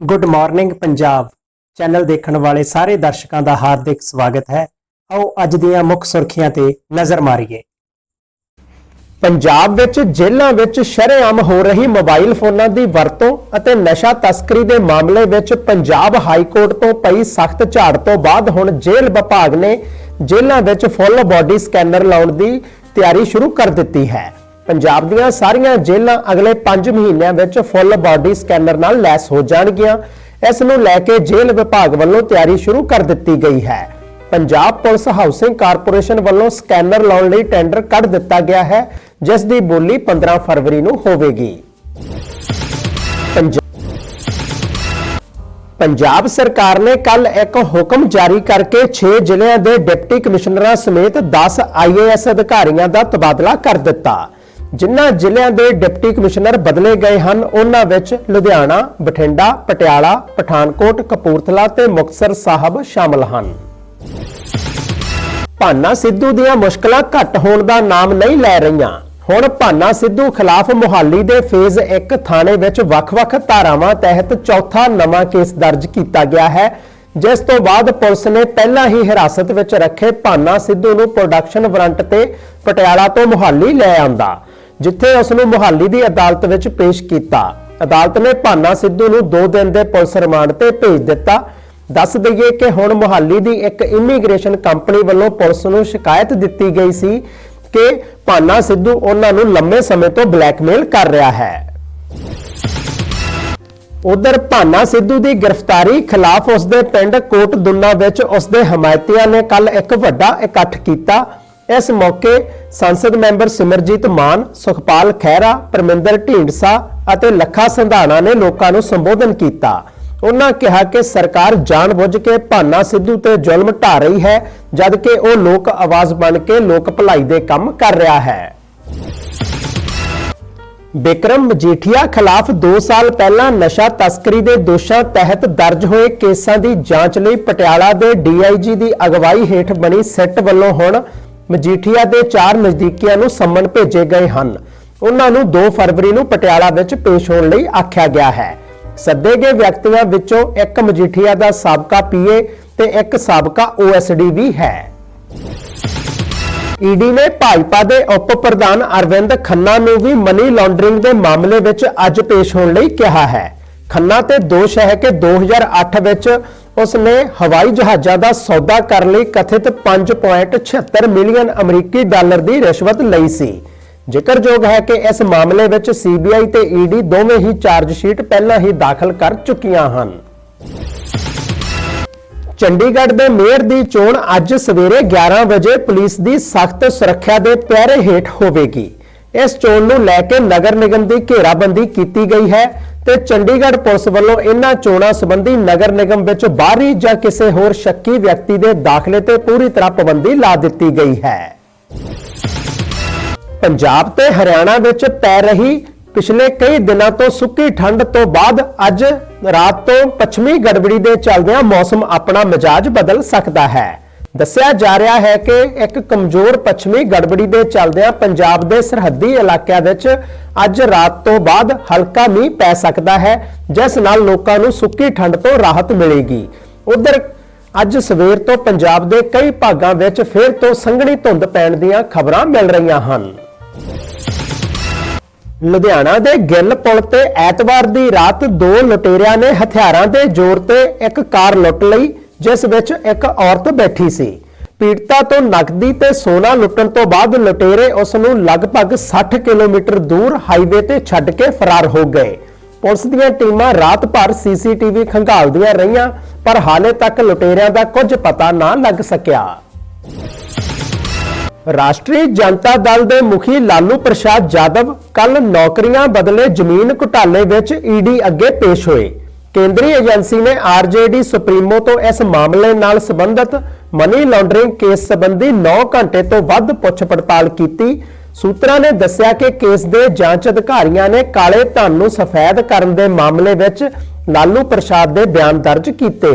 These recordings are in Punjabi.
ਗੁੱਡ ਮਾਰਨਿੰਗ ਪੰਜਾਬ ਚੈਨਲ ਦੇਖਣ ਵਾਲੇ ਸਾਰੇ ਦਰਸ਼ਕਾਂ ਦਾ ਹਾਰਦਿਕ ਸਵਾਗਤ ਹੈ। ਆਓ ਅੱਜ ਦੀਆਂ ਮੁੱਖ ਸੁਰਖੀਆਂ ਤੇ ਨਜ਼ਰ ਮਾਰੀਏ। ਪੰਜਾਬ ਵਿੱਚ ਜੇਲ੍ਹਾਂ ਵਿੱਚ ਸ਼ਰੇਆਮ ਹੋ ਰਹੀ ਮੋਬਾਈਲ ਫੋਨਾਂ ਦੀ ਵਰਤੋਂ ਅਤੇ ਨਸ਼ਾ ਤਸਕਰੀ ਦੇ ਮਾਮਲੇ ਵਿੱਚ ਪੰਜਾਬ ਹਾਈ ਕੋਰਟ ਤੋਂ ਪਈ ਸਖਤ ਝਾੜ ਤੋਂ ਬਾਅਦ ਹੁਣ ਜੇਲ੍ਹ ਵਿਭਾਗ ਨੇ ਜੇਲ੍ਹਾਂ ਵਿੱਚ ਫੁੱਲ ਬਾਡੀ ਸਕੈਨਰ ਲਾਉਣ ਦੀ ਤਿਆਰੀ ਸ਼ੁਰੂ ਕਰ ਦਿੱਤੀ ਹੈ। ਪੰਜਾਬ ਦੀਆਂ ਸਾਰੀਆਂ ਜੇਲ੍ਹਾਂ ਅਗਲੇ 5 ਮਹੀਨਿਆਂ ਵਿੱਚ ਫੁੱਲ ਬਾਡੀ ਸਕੈਨਰ ਨਾਲ ਲੈਸ ਹੋ ਜਾਣਗੀਆਂ। ਇਸ ਨੂੰ ਲੈ ਕੇ ਜੇਲ੍ਹ ਵਿਭਾਗ ਵੱਲੋਂ ਤਿਆਰੀ ਸ਼ੁਰੂ ਕਰ ਦਿੱਤੀ ਗਈ ਹੈ। ਪੰਜਾਬ ਪੁਲਿਸ ਹਾਊਸਿੰਗ ਕਾਰਪੋਰੇਸ਼ਨ ਵੱਲੋਂ ਸਕੈਨਰ ਲਾਉਣ ਲਈ ਟੈਂਡਰ ਕੱਢ ਦਿੱਤਾ ਗਿਆ ਹੈ, ਜਿਸ ਦੀ ਬੋਲੀ 15 ਫਰਵਰੀ ਨੂੰ ਹੋਵੇਗੀ। ਪੰਜਾਬ ਸਰਕਾਰ ਨੇ ਕੱਲ ਇੱਕ ਹੁਕਮ ਜਾਰੀ ਕਰਕੇ 6 ਜ਼ਿਲ੍ਹਿਆਂ ਦੇ ਡਿਪਟੀ ਕਮਿਸ਼ਨਰਾਂ ਸਮੇਤ 10 ਆਈਏਐਸ ਅਧਿਕਾਰੀਆਂ ਦਾ ਤਬਾਦਲਾ ਕਰ ਦਿੱਤਾ। ਜਿਨ੍ਹਾਂ ਜ਼ਿਲ੍ਹਿਆਂ ਦੇ ਡਿਪਟੀ ਕਮਿਸ਼ਨਰ ਬਦਲੇ ਗਏ ਹਨ ਉਹਨਾਂ ਵਿੱਚ ਲੁਧਿਆਣਾ, ਬਠਿੰਡਾ, ਪਟਿਆਲਾ, ਪਠਾਨਕੋਟ, ਕਪੂਰਥਲਾ ਤੇ ਮੁਕਤਸਰ ਸਾਹਿਬ ਸ਼ਾਮਲ ਹਨ। ਭਾਨਾ ਸਿੱਧੂ ਦੀਆਂ ਮੁਸ਼ਕਲਾਂ ਘੱਟ ਹੋਣ ਦਾ ਨਾਮ ਨਹੀਂ ਲੈ ਰਹੀਆਂ ਹੁਣ ਭਾਨਾ ਸਿੱਧੂ ਖਿਲਾਫ ਮੁਹਾਲੀ ਦੇ ਫੇਜ਼ 1 ਥਾਣੇ ਵਿੱਚ ਵੱਖ-ਵੱਖ ਧਾਰਾਵਾਂ ਤਹਿਤ ਚੌਥਾ ਨਵਾਂ ਕੇਸ ਦਰਜ ਕੀਤਾ ਗਿਆ ਹੈ ਜਿਸ ਤੋਂ ਬਾਅਦ ਪੁਲਿਸ ਨੇ ਪਹਿਲਾਂ ਹੀ ਹਿਰਾਸਤ ਵਿੱਚ ਰੱਖੇ ਭਾਨਾ ਸਿੱਧੂ ਨੂੰ ਪ੍ਰੋਡਕਸ਼ਨ ਵਾਰੰਟ ਤੇ ਪਟਿਆਲਾ ਤੋਂ ਮੁਹਾਲੀ ਲੈ ਆਂਦਾ, ਜਿੱਥੇ ਉਸ ਨੂੰ ਮੁਹਾਲੀ ਦੀ ਅਦਾਲਤ ਵਿੱਚ ਪੇਸ਼ ਕੀਤਾ। ਅਦਾਲਤ ਨੇ ਭਾਨਾ ਸਿੱਧੂ ਨੂੰ 2 ਦਿਨ ਦੇ ਪੁਲਿਸ ਰਿਮਾਂਡ ਤੇ ਭੇਜ ਦਿੱਤਾ। ਦੱਸ ਦਈਏ ਕਿ ਹੁਣ ਮੁਹਾਲੀ ਦੀ ਇੱਕ ਇਮੀਗ੍ਰੇਸ਼ਨ ਕੰਪਨੀ ਵੱਲੋਂ ਪੁਲਿਸ ਨੂੰ ਸ਼ਿਕਾਇਤ ਦਿੱਤੀ ਗਈ ਸੀ ਕਿ ਭਾਨਾ ਸਿੱਧੂ ਉਹਨਾਂ ਨੂੰ ਲੰਮੇ ਸਮੇਂ ਤੋਂ ਬਲੈਕਮੇਲ ਕਰ ਰਿਹਾ ਹੈ। ਉਧਰ ਭਾਨਾ ਸਿੱਧੂ ਦੀ ਗ੍ਰਿਫਤਾਰੀ ਖਿਲਾਫ ਉਸਦੇ ਪਿੰਡ ਕੋਟ ਦੁੰਨਾ ਵਿੱਚ ਉਸਦੇ ਹਮਾਇਤੀਆਂ ਨੇ ਕੱਲ ਇੱਕ ਵੱਡਾ ਇਕੱਠ ਕੀਤਾ। ਇਸ ਮੌਕੇ ਸੰਸਦ ਮੈਂਬਰ ਸਿਮਰਜੀਤ ਮਾਨ, ਸੁਖਪਾਲ ਖਹਿਰਾ, ਪਰਮਿੰਦਰ ਢੀਂਡਸਾ ਅਤੇ ਲੱਖਾ ਸੰਧਾਣਾ ਨੇ ਲੋਕਾਂ ਨੂੰ ਸੰਬੋਧਨ ਕੀਤਾ। ਉਹਨਾਂ ਕਿਹਾ ਕਿ ਸਰਕਾਰ ਜਾਣਬੁੱਝ ਕੇ ਭਾਨਾ ਸਿੱਧੂ ਤੇ ਜ਼ੁਲਮ ਢਾ ਰਹੀ ਹੈ, ਜਦਕਿ ਉਹ ਲੋਕ ਆਵਾਜ਼ ਬਣ ਕੇ ਲੋਕ ਭਲਾਈ ਦੇ ਕੰਮ ਕਰ ਰਿਹਾ ਹੈ। ਬਿਕਰਮ ਮਜੀਠੀਆ ਖਿਲਾਫ 2 ਸਾਲ ਪਹਿਲਾਂ ਨਸ਼ਾ ਤਸਕਰੀ ਦੇ ਦੋਸ਼ਾਂ ਤਹਿਤ ਦਰਜ ਹੋਏ ਕੇਸਾਂ ਦੀ ਜਾਂਚ ਲਈ ਪਟਿਆਲਾ ਦੇ ਡੀਆਈਜੀ ਦੀ ਅਗਵਾਈ ਹੇਠ ਬਣੀ ਸੈੱਟ ਵੱਲੋਂ ਹੁਣ ਮਜੀਠੀਆ ਦੇ ਚਾਰ ਨਜ਼ਦੀਕੀਆਂ ਨੂੰ ਸੰਮਨ ਭੇਜੇ ਗਏ ਹਨ। ਉਹਨਾਂ ਨੂੰ 2 ਫਰਵਰੀ ਨੂੰ ਪਟਿਆਲਾ ਵਿੱਚ ਪੇਸ਼ ਹੋਣ ਲਈ ਆਖਿਆ ਗਿਆ ਹੈ। ਸੱਦੇ ਗਏ ਵਿਅਕਤੀਆਂ ਵਿੱਚੋਂ ਇੱਕ ਮਜੀਠੀਆ ਦਾ ਸਾਬਕਾ ਪੀਏ ਤੇ ਇੱਕ ਸਾਬਕਾ ਓਐਸਡੀ ਵੀ ਹੈ। ਈਡੀ ਨੇ ਭਾਜਪਾ ਦੇ ਉਪ ਪ੍ਰਧਾਨ ਅਰਵਿੰਦ ਖੰਨਾ ਨੂੰ ਵੀ ਮਨੀ ਲਾਂਡਰਿੰਗ ਦੇ ਮਾਮਲੇ ਵਿੱਚ ਅੱਜ ਪੇਸ਼ ਹੋਣ ਲਈ ਕਿਹਾ ਹੈ। ਖੰਨਾ ਤੇ ਦੋਸ਼ ਹੈ ਕਿ 2008 ਵਿੱਚ ਉਸ ਨੇ ਹਵਾਈ ਜਹਾਜ਼ਾਂ ਦਾ ਸੌਦਾ ਕਰਨ ਲਈ ਕਥਿਤ 5.76 ਮਿਲੀਅਨ ਅਮਰੀਕੀ ਡਾਲਰ ਦੀ ਰਿਸ਼ਵਤ ਲਈ ਸੀ। ਜ਼ਿਕਰਯੋਗ ਹੈ ਕਿ ਇਸ ਮਾਮਲੇ ਵਿੱਚ ਸੀਬੀਆਈ ਤੇ ਈਡੀ ਦੋਵੇਂ ਹੀ ਚਾਰਜ ਸ਼ੀਟ ਪਹਿਲਾਂ ਹੀ ਦਾਖਲ ਕਰ ਚੁੱਕੀਆਂ ਹਨ। ਚੰਡੀਗੜ੍ਹ ਦੇ ਮੇਅਰ ਦੀ ਚੋਣ ਅੱਜ ਸਵੇਰੇ 11 ਵਜੇ ਪੁਲਿਸ ਦੀ ਸਖਤ ਸੁਰੱਖਿਆ ਦੇ ਪਹਿਰੇ ਹੇਠ ਹੋਵੇਗੀ। ਇਸ ਚੋਣ ਨੂੰ ਲੈ ਕੇ ਨਗਰ ਨਿਗਮ ਦੀ ਘੇਰਾਬੰਦੀ ਕੀਤੀ ਗਈ ਹੈ ਤੇ ਚੰਡੀਗੜ੍ਹ ਪੁਲਿਸ ਵੱਲੋਂ ਇਹਨਾਂ ਚੋਣਾਂ ਸੰਬੰਧੀ ਨਗਰ ਨਿਗਮ ਵਿੱਚ ਬਾਹਰੀ ਜਾਂ ਕਿਸੇ ਹੋਰ ਸ਼ੱਕੀ ਵਿਅਕਤੀ ਦੇ ਦਾਖਲੇ ਤੇ ਪੂਰੀ ਤਰ੍ਹਾਂ ਪਾਬੰਦੀ ਲਾ ਦਿੱਤੀ ਗਈ ਹੈ। ਪੰਜਾਬ ਤੇ ਹਰਿਆਣਾ ਵਿੱਚ ਪੈ ਰਹੀ ਪਿਛਲੇ ਕਈ ਦਿਨਾਂ ਤੋਂ ਸੁੱਕੀ ਠੰਡ ਤੋਂ ਬਾਅਦ ਅੱਜ ਰਾਤ ਤੋਂ ਪੱਛਮੀ ਗੜਬੜੀ ਦੇ ਚੱਲਦਿਆਂ ਮੌਸਮ ਆਪਣਾ ਮਿਜਾਜ ਬਦਲ ਸਕਦਾ ਹੈ। ਦੱਸਿਆ ਜਾ ਰਿਹਾ ਹੈ ਕਿ ਇੱਕ ਕਮਜ਼ੋਰ ਪੱਛਮੀ ਗੜਬੜੀ ਦੇ ਚੱਲਦਿਆਂ ਪੰਜਾਬ ਦੇ ਸਰਹੱਦੀ ਇਲਾਕਿਆਂ ਵਿੱਚ ਅੱਜ ਰਾਤ ਤੋਂ ਬਾਅਦ ਹਲਕਾ ਮੀਂਹ ਪੈ ਸਕਦਾ ਹੈ, ਜਿਸ ਨਾਲ ਲੋਕਾਂ ਨੂੰ ਸੁੱਕੀ ਠੰਡ ਤੋਂ ਰਾਹਤ ਮਿਲੇਗੀ। ਉਧਰ ਅੱਜ ਸਵੇਰ ਤੋਂ ਪੰਜਾਬ ਦੇ ਕਈ ਭਾਗਾਂ ਵਿੱਚ ਫਿਰ ਤੋਂ ਸੰਘਣੀ ਧੁੰਦ ਪੈਣ ਦੀਆਂ ਖਬਰਾਂ ਮਿਲ ਰਹੀਆਂ ਹਨ। ਲੁਧਿਆਣਾ ਦੇ ਗਿੱਲ ਪੁਲ ਤੇ ਐਤਵਾਰ ਦੀ ਰਾਤ ਦੋ ਲੁਟੇਰਿਆਂ ਨੇ ਹਥਿਆਰਾਂ ਦੇ ਜ਼ੋਰ ਤੇ ਇੱਕ ਕਾਰ ਲੁੱਟ ਲਈ, ਜਿਸ ਵਿੱਚ ਇੱਕ ਔਰਤ ਬੈਠੀ ਸੀ। ਪੀੜਤਾ ਤੋਂ ਨਕਦੀ ਤੇ ਸੋਨਾ ਲੁੱਟਣ ਤੋਂ ਬਾਅਦ ਲੁਟੇਰੇ ਉਸ ਨੂੰ ਲਗਭਗ 60 ਕਿਲੋਮੀਟਰ ਦੂਰ ਹਾਈਵੇ ਤੇ ਛੱਡ ਕੇ ਫਰਾਰ ਹੋ ਗਏ। ਪੁਲਿਸ ਦੀਆਂ ਟੀਮਾਂ ਰਾਤ ਭਰ ਸੀਸੀਟੀਵੀ ਖੰਗਾਲਦੀਆਂ ਰਹੀਆਂ, ਪਰ ਹਾਲੇ ਤੱਕ ਲੁਟੇਰਿਆਂ ਦਾ ਕੁਝ ਪਤਾ ਨਾ ਲੱਗ ਸਕਿਆ। ਰਾਸ਼ਟਰੀ ਜਨਤਾ ਦਲ ਦੇ ਮੁਖੀ ਲਾਲੂ ਪ੍ਰਸ਼ਾਦ ਯਾਦਵ ਕੱਲ ਨੌਕਰੀਆਂ ਬਦਲੇ ਜ਼ਮੀਨ ਘੁਟਾਲੇ ਵਿੱਚ ਈਡੀ ਅੱਗੇ ਪੇਸ਼ ਹੋਏ। ਕੇਂਦਰੀ ਏਜੰਸੀ ਨੇ ਆਰਜੇਡੀ ਸੁਪਰੀਮੋ ਤੋਂ ਇਸ ਮਾਮਲੇ ਨਾਲ ਸੰਬੰਧਿਤ ਮਨੀ ਲਾਂਡਰਿੰਗ ਕੇਸ ਸੰਬੰਧੀ 9 ਘੰਟੇ ਤੋਂ ਵੱਧ ਪੁੱਛ ਪੜਤਾਲ ਕੀਤੀ। ਸੂਤਰਾਂ ਨੇ ਦੱਸਿਆ ਕਿ ਕੇਸ ਦੇ ਜਾਂਚ ਅਧਿਕਾਰੀਆਂ ਨੇ ਕਾਲੇ ਧਨ ਨੂੰ ਸਫੈਦ ਕਰਨ ਦੇ ਮਾਮਲੇ ਵਿੱਚ ਲਾਲੂ ਪ੍ਰਸ਼ਾਦ ਦੇ ਬਿਆਨ ਦਰਜ ਕੀਤੇ।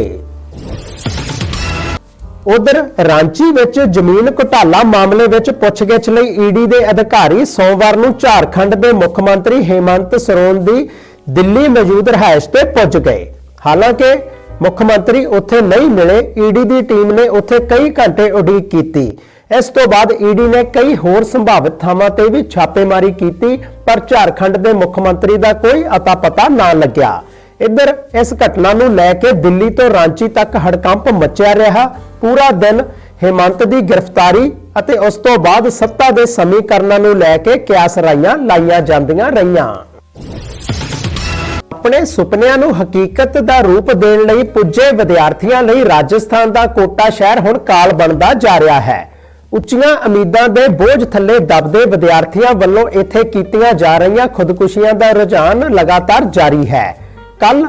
ਉਧਰ ਰਾਂਚੀ ਵਿੱਚ ਜ਼ਮੀਨ ਘੁਟਾਲਾ ਮਾਮਲੇ ਵਿੱਚ ਪੁੱਛਗਿੱਛ ਲਈ ਈਡੀ ਦੇ ਅਧਿਕਾਰੀ ਸੋਮਵਾਰ ਨੂੰ ਝਾਰਖੰਡ ਦੇ ਮੁੱਖ ਮੰਤਰੀ ਹੇਮੰਤ ਸਰੋਨ ਦੀ ਦਿੱਲੀ ਮੌਜੂਦ ਰਹਾਇਸ਼ ਤੇ ਪੁੱਜ ਗਏ। ਹਾਲਾਂਕਿ ਮੁੱਖ ਮੰਤਰੀ ਉੱਥੇ ਨਹੀਂ ਮਿਲੇ, ਈਡੀ ਦੀ ਟੀਮ ਨੇ ਉੱਥੇ ਕਈ ਘੰਟੇ ਉਡੀਕ ਕੀਤੀ। ਇਸ ਤੋਂ ਬਾਅਦ ਈਡੀ ਨੇ ਕਈ ਹੋਰ ਸੰਭਾਵਿਤ ਥਾਵਾਂ ਤੇ ਵੀ ਛਾਪੇਮਾਰੀ ਕੀਤੀ, ਪਰ ਝਾਰਖੰਡ ਦੇ ਮੁੱਖ ਮੰਤਰੀ ਦਾ ਕੋਈ ਅਤਾ ਪਤਾ ਨਾ ਲੱਗਿਆ। ਇੱਧਰ ਇਸ ਘਟਨਾ ਨੂੰ ਲੈ ਕੇ ਦਿੱਲੀ ਤੋਂ ਰਾਂਚੀ ਤੱਕ ਹੜਕੰਪ ਮਚਿਆ ਰਿਹਾ। ਪੂਰਾ ਦਿਨ ਹਿਮੰਤ ਦੀ ਗ੍ਰਿਫਤਾਰੀ ਅਤੇ ਉਸ ਤੋਂ ਬਾਅਦ ਸੱਤਾ ਦੇ ਸਮੀਕਰਨਾਂ ਨੂੰ ਲੈ ਕੇ ਕਿਆਸ ਰਾਈਆਂ ਲਾਈਆਂ ਜਾਂਦੀਆਂ ਰਹੀਆਂ। ਆਪਣੇ ਸੁਪਨਿਆਂ ਨੂੰ ਹਕੀਕਤ ਦਾ ਰੂਪ ਦੇਣ ਲਈ ਪੁੱਜੇ ਵਿਦਿਆਰਥੀਆਂ ਲਈ ਰਾਜਸਥਾਨ ਦਾ ਕੋਟਾ ਸ਼ਹਿਰ ਹੁਣ ਕਾਲ ਬਣਦਾ ਜਾ ਰਿਹਾ ਹੈ। ਉੱਚੀਆਂ ਉਮੀਦਾਂ ਦੇ ਬੋਝ ਥੱਲੇ ਦਬਦੇ ਵਿਦਿਆਰਥੀਆਂ ਵੱਲੋਂ ਇੱਥੇ ਕੀਤੀਆਂ ਜਾ ਰਹੀਆਂ ਖੁਦਕੁਸ਼ੀਆਂ ਦਾ ਰੁਝਾਨ ਲਗਾਤਾਰ ਜਾਰੀ ਹੈ। ਕੱਲ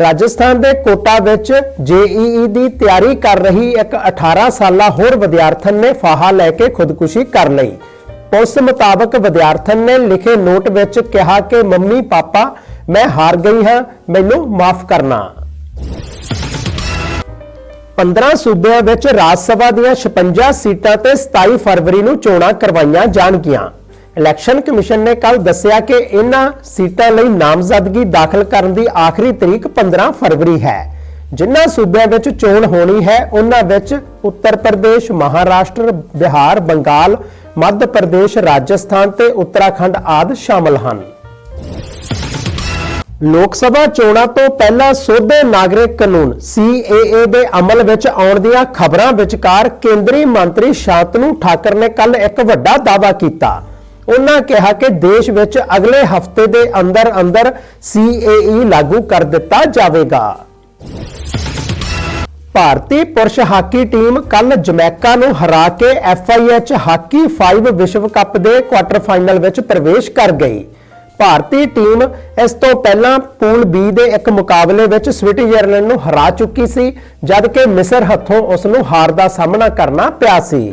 ਰਾਜਸਥਾਨ ਦੇ ਕੋਟਾ ਵਿੱਚ ਜੇਈਈ ਦੀ ਤਿਆਰੀ ਕਰ ਰਹੀ ਇੱਕ 18 ਸਾਲਾ ਹੋਰ ਵਿਦਿਆਰਥਣ ਨੇ ਫਾਹਾ ਲੈ ਕੇ ਖੁਦਕੁਸ਼ੀ ਕਰ ਲਈ। ਪੁਲਿਸ ਮੁਤਾਬਕ ਵਿਦਿਆਰਥਣ ਨੇ ਲਿਖੇ ਨੋਟ ਵਿੱਚ ਕਿਹਾ ਕਿ, ਮੰਮੀ, ਪਾਪਾ, ਮੈਂ ਹਾਰ ਗਈ ਹਾਂ, ਮੈਨੂੰ ਮਾਫ ਕਰਨਾ। 15 ਸੂਬਿਆਂ ਵਿੱਚ ਰਾਜ ਸਭਾ ਦੀਆਂ 56 ਸੀਟਾਂ ਤੇ 27 ਫਰਵਰੀ ਨੂੰ ਚੋਣਾਂ ਕਰਵਾਈਆਂ ਜਾਣਗੀਆਂ। ਇਲੈਕਸ਼ਨ ਕਮਿਸ਼ਨ ਨੇ ਕੱਲ ਦੱਸਿਆ ਕਿ ਇਹਨਾਂ ਸੀਟਾਂ ਲਈ ਨਾਮਜ਼ਦਗੀ ਦਾਖਲ ਕਰਨ ਦੀ ਆਖਰੀ ਤਰੀਕ 15 ਫਰਵਰੀ ਹੈ। ਜਿਨ੍ਹਾਂ ਸੂਬਿਆਂ ਵਿੱਚ ਚੋਣ ਹੋਣੀ ਹੈ, ਉਹਨਾਂ ਵਿੱਚ ਉੱਤਰ ਪ੍ਰਦੇਸ਼, ਮਹਾਰਾਸ਼ਟਰ, ਬਿਹਾਰ, ਬੰਗਾਲ, ਮੱਧ ਪ੍ਰਦੇਸ਼, ਰਾਜਸਥਾਨ ਤੇ ਉੱਤਰਾਖੰਡ ਆਦਿ ਸ਼ਾਮਲ ਹਨ। ਲੋਕ ਸਭਾ ਚੋਣਾਂ ਤੋਂ ਪਹਿਲਾਂ ਸੋਧੇ ਨਾਗਰਿਕ ਕਾਨੂੰਨ CAA ਦੇ ਅਮਲ ਵਿੱਚ ਆਉਣ ਦੀਆਂ ਖਬਰਾਂ ਵਿਚਕਾਰ ਕੇਂਦਰੀ ਮੰਤਰੀ ਸ਼ਾਂਤਨੂ ਠਾਕਰ ਨੇ ਕੱਲ ਇੱਕ ਵੱਡਾ ਦਾਅਵਾ ਕੀਤਾ। ਉਹਨਾਂ ਕਿਹਾ ਕਿ ਦੇਸ਼ ਵਿੱਚ ਅਗਲੇ ਹਫ਼ਤੇ ਦੇ ਅੰਦਰ ਅੰਦਰ CAE ਲਾਗੂ ਕਰ ਦਿੱਤਾ ਜਾਵੇਗਾ। ਭਾਰਤੀ ਪੁਰਸ਼ ਹਾਕੀ ਟੀਮ ਕੱਲ ਜਮੈਕਾ ਨੂੰ ਹਰਾ ਕੇ FIH ਹਾਕੀ 5 ਵਿਸ਼ਵ ਕੱਪ ਦੇ ਕੁਆਟਰ ਫਾਈਨਲ ਵਿੱਚ ਪ੍ਰਵੇਸ਼ ਕਰ ਗਈ। ਭਾਰਤੀ ਟੀਮ ਇਸ ਤੋਂ ਪਹਿਲਾਂ ਪੂਲ ਬੀ ਦੇ ਇੱਕ ਮੁਕਾਬਲੇ ਵਿੱਚ ਸਵਿਟਜ਼ਰਲੈਂਡ ਨੂੰ ਹਰਾ ਚੁੱਕੀ ਸੀ, ਜਦਕਿ ਮਿਸਰ ਹੱਥੋਂ ਉਸ ਨੂੰ ਹਾਰ ਦਾ ਸਾਹਮਣਾ ਕਰਨਾ ਪਿਆ ਸੀ।